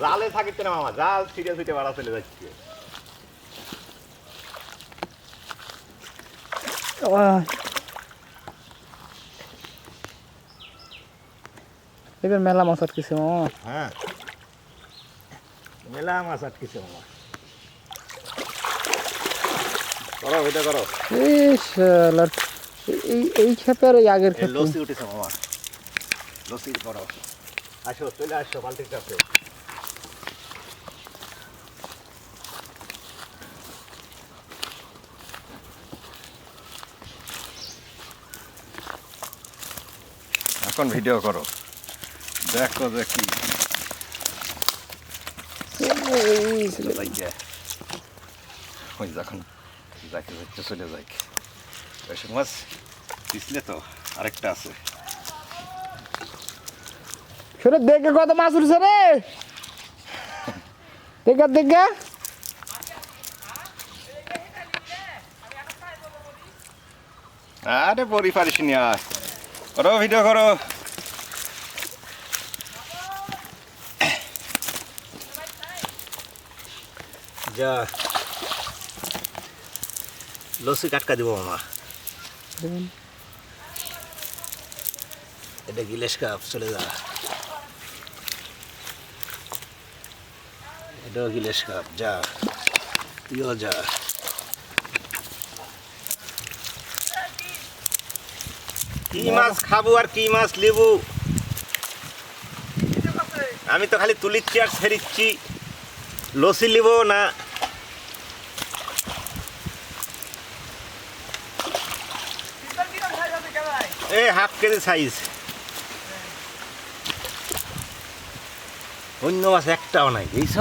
জালে থাকিতে না জাল ছিটে ছিটে বাড়া চলে যাচ্ছে এবার মেলা আটকেছে মামা হ্যাঁ। মেলা মাছ আটকেছে মামা করো এই শালার, এই- এই এই খেপে আর আগের এই খেপে। লসি উঠেছে লসি করো। আসো চলে আসো বালতির কাছে। এখন ভিডিও করো। দেখো এই ছেলে। লাগিয়ে ওই যখন যাকে যাচ্ছে চলে যাই ওই মাছ পিছলে তো আরেকটা আছে সরে দেখে কত মাছ উঠছে রে দেখা দেখা আরে পরি পারিস নি আয় করো ভিডিও করো যা। লসি কাটকা দিব মামা। এটা গিলেশ কাপ চলে যা। এটাও গিলেশ কাপ যা। তুইও যা। কি মাছ খাব আর কি মাছ লিবু আমি তো খালি তুলিচ্ছি আর ছেড়িচ্ছি। লসি লিব না? এ হাফ কেজি সাইজ অন্য মাছ একটাও নাই বুঝছ